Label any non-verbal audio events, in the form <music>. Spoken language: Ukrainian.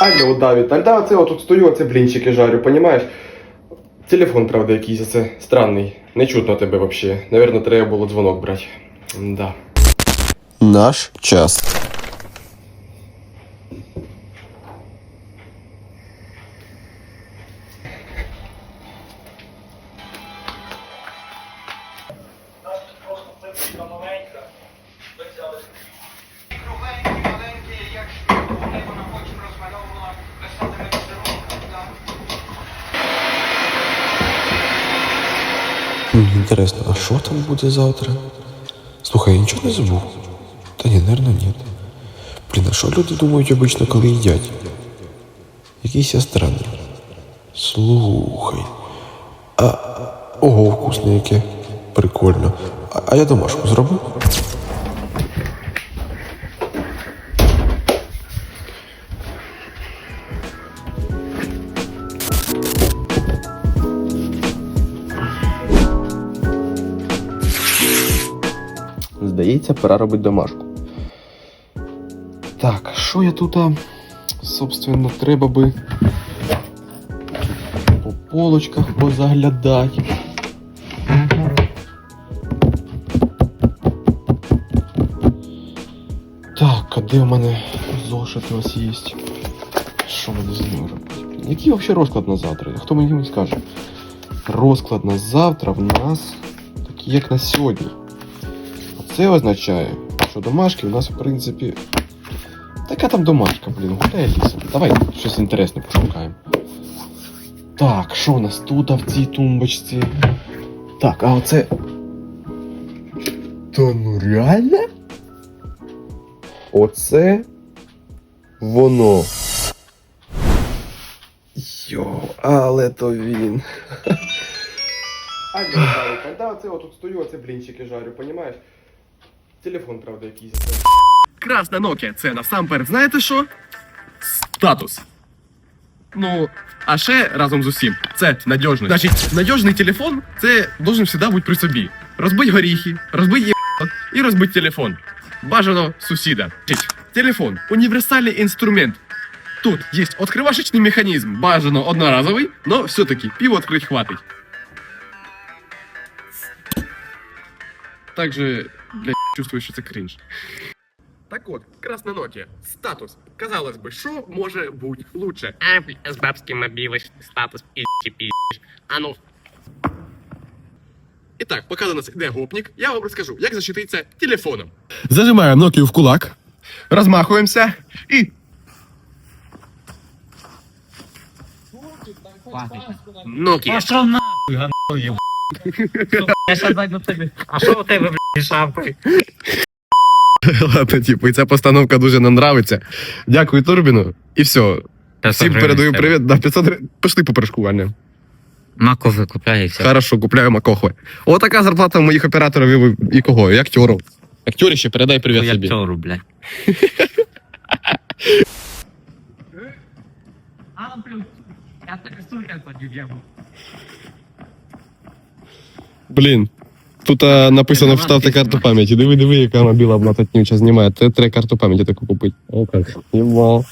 Алло, Давід, а да, це отут стою, оце блінчики жарю, понімаєш? Телефон, правда, якийсь оце странний. Не чутно тебе вообще. Наверно, треба було дзвонок брати. Да. Наш час. Інтересно, а що там буде завтра? Слухай, я нічого не забув. Та ні, нервно, ні. Блін, а що люди думають обично, коли їдять? Якийсь я странний. Слухай. А. Ого, вкусне яке. Прикольно. А, а я домашку зробив? Здається, пора робити домашку. Так, що я тут, собственно, треба би по полочках позаглядати. Так, а де в мене зошит ось є? Що мені з ним? Який взагалі розклад на завтра? Хто мені скаже? Розклад на завтра в нас такий, як на сьогодні. А це означає, що домашки у нас, в принципі. Така там домашка, блін, гуляє лісом. Давай щось інтересне пошукаємо. Так, що у нас тут а в цій тумбочці? Так, а оце. Та ну реально? Оце воно. Йо, але то він. Алло, Давид, когда оце отут стою, оце блінчики жарю, понімаєш? Телефон, правда, якийсь. Красна Nokia це насамперед, знаєте що? Статус. Ну, а ще разом з усім, це надіжність. Значить, надіжний телефон це должен завжди бути при собі. Розбить горіхи, розбить є і розбить телефон. Бажано сусіда. Телефон універсальний інструмент. Тут є відкривашечний механізм, бажано одноразовий, но все-таки пів відкрить хватить. Также, блядь, чувствую, що це крінж. Так от, красна. Статус. Казалось би, що може бути лучше? А, бля, с бабским мобилой статус пи***и пи***ишь. А ну, І так, поки до нас йде гопник, я вам розкажу, як защититися телефоном. Зажимаємо Nokia в кулак, розмахуємося і. Nokia. Пошел нахуй, еб***. Я сейчас зайду тебе. А що у тебе, блядь, шапкою? Ладно, типу, і ця постановка дуже нам нравиться. Дякую Турбіну. І все. Всім передаю привіт. Да, 500 гривень. Пішли по перешкуванню. Макови купляй і все. Хорошо, купляємо кохви. Отака зарплата у моїх операторів і, і кого? І актерів. Актері ще передай привіт Я собі. актеру, блядь. <laughs> А, блядь, я так сука подіб'ю. Блін. Тут а, написано вставте карту пам'яті. Диви, диви, яка вона біла блататнюча знімає. Це треба карту пам'яті таку купити. О, як. Єбал.